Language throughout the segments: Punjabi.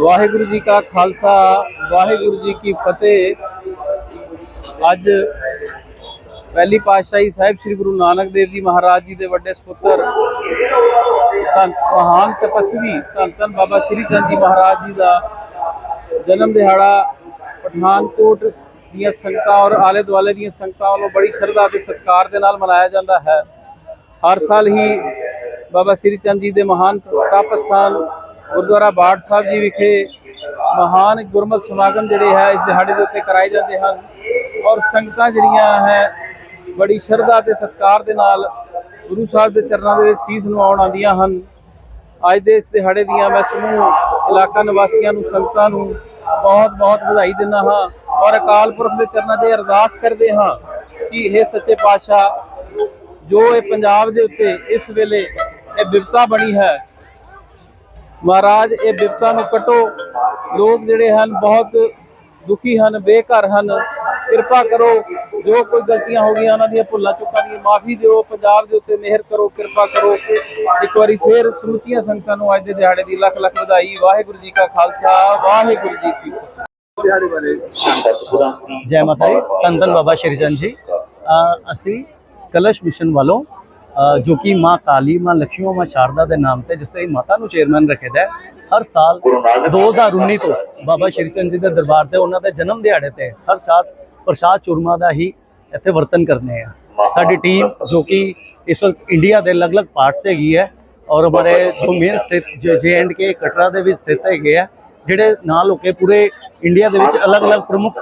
ਵਾਹਿਗੁਰੂ ਜੀ ਕਾ ਖਾਲਸਾ, ਵਾਹਿਗੁਰੂ ਜੀ ਕੀ ਫਤਿਹ। ਅੱਜ ਪਹਿਲੀ ਪਾਤਸ਼ਾਹੀ ਸਾਹਿਬ ਸ੍ਰੀ ਗੁਰੂ ਨਾਨਕ ਦੇਵ ਜੀ ਮਹਾਰਾਜ ਜੀ ਦੇ ਵੱਡੇ ਸੁਪੁੱਤਰ ਧੰਨ, ਮਹਾਨ ਤਪਸਵੀ ਧੰਨ ਧੰਨ ਬਾਬਾ ਸ੍ਰੀ ਚੰਦ ਜੀ ਮਹਾਰਾਜ ਜੀ ਦਾ ਜਨਮ ਦਿਹਾੜਾ ਪਠਾਨਕੋਟ ਦੀਆਂ ਸੰਗਤਾਂ ਔਰ ਆਲੇ ਦੁਆਲੇ ਦੀਆਂ ਸੰਗਤਾਂ ਵੱਲੋਂ ਬੜੀ ਸ਼ਰਧਾ ਤੇ ਸਤਿਕਾਰ ਦੇ ਨਾਲ ਮਨਾਇਆ ਜਾਂਦਾ ਹੈ। ਹਰ ਸਾਲ ਹੀ ਬਾਬਾ ਸ੍ਰੀ ਚੰਦ ਜੀ ਦੇ ਮਹਾਨ ਤਪ ਸਥਾਨ ਗੁਰਦੁਆਰਾ ਬਾੜ ਸਾਹਿਬ ਜੀ ਵਿਖੇ ਮਹਾਨ ਗੁਰਮਤਿ ਸਮਾਗਮ ਜਿਹੜੇ ਹੈ, ਇਸ ਦਿਹਾੜੇ ਦੇ ਉੱਤੇ ਕਰਾਏ ਜਾਂਦੇ ਹਨ ਔਰ ਸੰਗਤਾਂ ਜਿਹੜੀਆਂ ਹੈ, ਬੜੀ ਸ਼ਰਧਾ ਤੇ ਸਤਿਕਾਰ ਦੇ ਨਾਲ ਗੁਰੂ ਸਾਹਿਬ ਦੇ ਚਰਨਾਂ ਦੇ ਵਿੱਚ ਸੀਸ ਨਿਵਾਉਣ ਆਉਂਦੀਆਂ ਹਨ। ਅੱਜ ਦੇ ਇਸ ਦਿਹਾੜੇ ਦੀਆਂ ਮੈਂ ਸਮੂਹ ਇਲਾਕਾ ਨਿਵਾਸੀਆਂ ਨੂੰ, ਸੰਗਤਾਂ ਨੂੰ ਬਹੁਤ ਬਹੁਤ ਵਧਾਈ ਦਿੰਦਾ ਹਾਂ ਔਰ ਅਕਾਲ ਪੁਰਖ ਦੇ ਚਰਨਾਂ 'ਤੇ ਅਰਦਾਸ ਕਰਦੇ ਹਾਂ ਕਿ ਇਹ ਸੱਚੇ ਪਾਤਸ਼ਾਹ, ਜੋ ਇਹ ਪੰਜਾਬ ਦੇ ਉੱਤੇ ਇਸ ਵੇਲੇ ਇਹ ਬਿਪਤਾ ਬਣੀ ਹੈ ਮਹਾਰਾਜ ਇਹ ਬਿਪਤਾ ਨੂੰ ਕਟੋ। ਲੋਕ ਜਿਹੜੇ ਹਨ ਬਹੁਤ ਦੁਖੀ ਹਨ ਬੇਘਰ ਹਨ। ਕਿਰਪਾ ਕਰੋ ਜੋ ਕੋਈ ਗਲਤੀਆਂ ਹੋ ਗਈਆਂ ਉਹਨਾਂ ਦੀਆਂ ਭੁੱਲਾਂ ਚੁੱਕਾਂ ਦੀ ਮਾਫੀ ਦਿਓ ਪੰਜਾਬ ਦੇ ਉੱਤੇ ਮਿਹਰ ਕਰੋ ਕਿਰਪਾ ਕਰੋ। ਇੱਕ ਵਾਰੀ ਫੇਰ ਸਮੁੱਚੀਆਂ ਸੰਗਤਾਂ ਨੂੰ ਅੱਜ ਦੇ ਦਿਹਾੜੇ ਦੀ ਲੱਖ ਲੱਖ ਵਧਾਈ। ਵਾਹਿਗੁਰੂ ਜੀ ਕਾ ਖਾਲਸਾ ਵਾਹਿਗੁਰੂ ਜੀ ਕੀ ਫਤਿਹ। ਜੈ ਮਾਤਾ ਧੰਨ ਧੰਨ ਬਾਬਾ ਸ਼੍ਰੀ ਚੰਦ ਜੀ। ਅਸੀਂ ਕਲਸ਼ ਮਿਸ਼ਨ ਵੱਲੋਂ ਜੋ ਕਿ ਮਾਂ ਕਾਲੀ ਮਾਂ ਲక్ష్ਮੀ ਮਾਂ ਸ਼ਾਰਦਾ ਦੇ ਨਾਮ ਤੇ ਜਿਸ ਤੇ ਮਾਤਾ ਨੂੰ ਚੇਅਰਮੈਨ ਰੱਖੇਦਾ ਹੈ ਹਰ ਸਾਲ 2019 ਤੋਂ ਬਾਬਾ ਸ਼੍ਰੀ ਸਿੰਘ ਜੀ ਦੇ ਦਰਬਾਰ ਤੇ ਉਹਨਾਂ ਦੇ ਜਨਮ ਦਿਹਾੜੇ ਤੇ ਹਰ ਸਾਲ ਪ੍ਰਸ਼ਾਦ ਚੂਰਮਾ ਦਾ ਹੀ ਇੱਥੇ ਵਰਤਨ ਕਰਨੇ ਆ। ਸਾਡੀ ਟੀਮ ਜੋ ਕਿ ਇਸ ਵਕਤ ਇੰਡੀਆ ਦੇ ਅਲੱਗ-ਅਲੱਗ ਪਾਰਟਸ ਹੈਗੀ ਹੈ ਔਰ ਹਮਾਰੇ ਜੋ ਮੇਨ ਸਥਿਤ ਜੇ ਐਂਡ ਕੇ ਕਟਰਾ ਦੇ ਵਿੱਚ ਸਥਿਤ ਹੈਗੇ ਆ ਜਿਹੜੇ ਨਾਲ ਹੋ ਕੇ ਪੂਰੇ ਇੰਡੀਆ ਦੇ ਵਿੱਚ ਅਲੱਗ-ਅਲੱਗ ਪ੍ਰਮੁੱਖ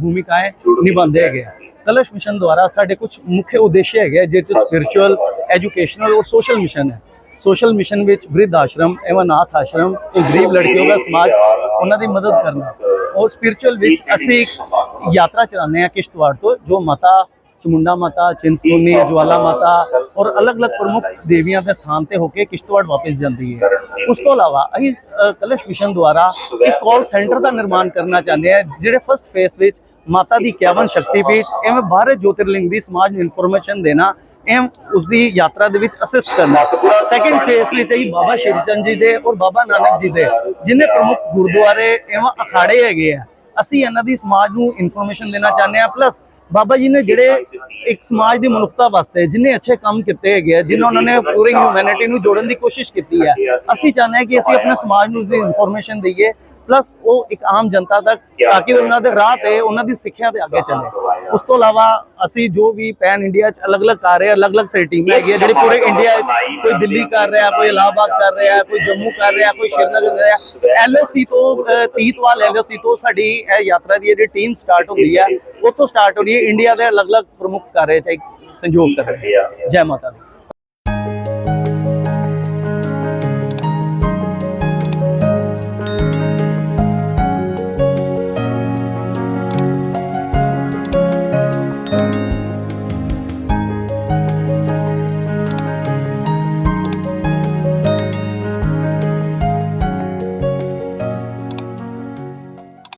ਭੂਮਿਕਾਏ ਨਿਭਾਉਂਦੇ ਹੈਗੇ ਆ। ਕਲਸ਼ ਮਿਸ਼ਨ ਦੁਆਰਾ ਸਾਡੇ ਕੁਝ ਮੁੱਖ ਉਦੇਸ਼ ਹੈਗੇ ਜਿਹਦੇ ਚ ਸਪਿਰਚੁਅਲ ਐਜੂਕੇਸ਼ਨਲ ਔਰ ਸੋਸ਼ਲ ਮਿਸ਼ਨ ਹੈ। ਸੋਸ਼ਲ ਮਿਸ਼ਨ ਵਿੱਚ ਬ੍ਰਿਧ ਆਸ਼ਰਮ, ਐਵਂ ਅਨਾਥ ਆਸ਼ਰਮ ਤੇ ਗਰੀਬ ਲੜਕੀਆਂ ਦਾ ਸਮਾਜ ਉਹਨਾਂ ਦੀ ਮਦਦ ਕਰਨਾ। ਔਰ ਸਪਿਰਚੁਅਲ ਵਿੱਚ ਅਸੀਂ ਇੱਕ ਯਾਤਰਾ ਚਲਾਉਂਦੇ ਹਾਂ ਕਿਸ਼ਤਵਾੜ ਤੋਂ, ਜੋ ਮਾਤਾ ਚਮੁੰਡਾ ਮਾਤਾ, ਚਿੰਤਪੁਰਨੀ, ਜਵਾਲਾ ਮਾਤਾ ਔਰ ਅਲੱਗ-ਅਲੱਗ ਪ੍ਰਮੁੱਖ ਦੇਵੀਆਂ ਦੇ ਸਥਾਨ ਤੇ ਹੋ ਕੇ ਕਿਸ਼ਤਵਾੜ ਵਾਪਸ ਜਾਂਦੀ ਹੈ। ਉਸ ਤੋਂ ਇਲਾਵਾ ਅਸੀਂ ਕਲਸ਼ ਮਿਸ਼ਨ ਦੁਆਰਾ ਇੱਕ ਕਾਲ ਸੈਂਟਰ ਦਾ ਨਿਰਮਾਣ ਕਰਨਾ ਚਾਹੁੰਦੇ ਹਾਂ, ਜਿਹੜੇ ਫਸਟ ਫੇਸ ਵਿੱਚ ਮਾਤਾ ਦੀ 51 ਸ਼ਕਤੀਪੀਠ, ਐਵੇਂ ਬਾਹਰ ਜੋਤਿਰਲਿੰਗ ਦੀ ਸਮਾਜ ਨੂੰ ਇਨਫੋਰਮੇਸ਼ਨ ਦੇਣਾ ਐਮ ਉਸ ਦੀ ਯਾਤਰਾ ਦੇ ਵਿੱਚ ਅਸਿਸਟ ਕਰਨਾ। ਸੈਕੰਡ ਫੇਸ ਵਿੱਚ ਅਸੀਂ ਬਾਬਾ ਸ਼੍ਰੀ ਚੰਦ ਜੀ ਦੇ ਔਰ ਬਾਬਾ ਨਾਨਕ ਜੀ ਦੇ, ਜਿੰਨੇ ਪ੍ਰਮੁੱਖ ਗੁਰਦੁਆਰੇ ਐਵਾਂ ਅਖਾੜੇ ਹੈਗੇ ਆ, ਅਸੀਂ ਇਹਨਾਂ ਦੀ ਸਮਾਜ ਨੂੰ ਇਨਫੋਰਮੇਸ਼ਨ ਦੇਣਾ ਚਾਹੁੰਦੇ ਆ ਪਲੱਸ ਬਾਬਾ ਜੀ ਨੇ ਜਿਹੜੇ ਇੱਕ ਸਮਾਜ ਦੀ ਮਨੁੱਖਤਾ ਵਾਸਤੇ ਜਿੰਨੇ ਅੱਛੇ ਕੰਮ ਕੀਤੇ ਹੈਗੇ ਆ, ਜਿਨ੍ਹਾਂ ਉਹਨਾਂ ਨੇ ਪੂਰੀ ਹਿਊਮੈਨਿਟੀ ਨੂੰ ਜੋੜਨ ਦੀ ਕੋਸ਼ਿਸ਼ ਕੀਤੀ ਹੈ ਅਸੀਂ ਚਾਹੁੰਦੇ ਹਾਂ ਕਿ ਅਸੀਂ ਆਪਣੇ ਸਮਾਜ ਨੂੰ ਉਸ ਦੀ ਇਨਫੋਰਮੇਸ਼ਨ ਦਈਏ। ਪਲੱਸ ਉਹ ਇੱਕ ਆਮ ਜਨਤਾ ਤੱਕ ਤਾਂ ਕਿ ਉਹਨਾਂ ਦੇ ਰਾਹ ਤੇ ਉਹਨਾਂ ਦੀ ਸਿੱਖਿਆ ਤੇ ਅੱਗੇ ਚੱਲੇ। ਉਸ ਤੋਂ ਇਲਾਵਾ ਅਸੀਂ ਜੋ ਵੀ ਪੈਨ ਇੰਡੀਆ ਚ ਅਲੱਗ-ਅਲੱਗ ਕਰ ਰਹੇ ਅਲੱਗ-ਅਲੱਗ ਸਾਡੀ ਟੀਮਾਂ ਹੈਗੀਆਂ ਜਿਹੜੀ ਪੂਰੇ ਇੰਡੀਆ ਵਿੱਚ ਕੋਈ ਦਿੱਲੀ ਕਰ ਰਿਹਾ ਕੋਈ ਇਲਾਹਾਬਾਦ ਕਰ ਰਿਹਾ ਕੋਈ ਜੰਮੂ ਕਰ ਰਿਹਾ ਕੋਈ ਸ਼੍ਰੀਨਗਰ ਕਰ ਰਿਹਾ। ਐਲਓਸੀ ਤੋਂ ਤੀਤਵਾਲ ਐਲਓਸੀ ਤੋਂ ਸਾਡੀ ਇਹ ਯਾਤਰਾ ਦੀ ਜਿਹੜੀ ਟੀਮ ਸਟਾਰਟ ਹੁੰਦੀ ਹੈ ਉੱਥੋਂ ਸਟਾਰਟ ਹੋ ਰਹੀ ਹੈ ਇੰਡੀਆ ਦੇ ਅਲੱਗ-ਅਲੱਗ ਪ੍ਰਮੁੱਖ ਕਾਰਜ ਚ ਸੰਯੋਗ ਕਰ ਰਹੇ ਹੈ। ਜੈ ਮਾਤਾ ਦੀ।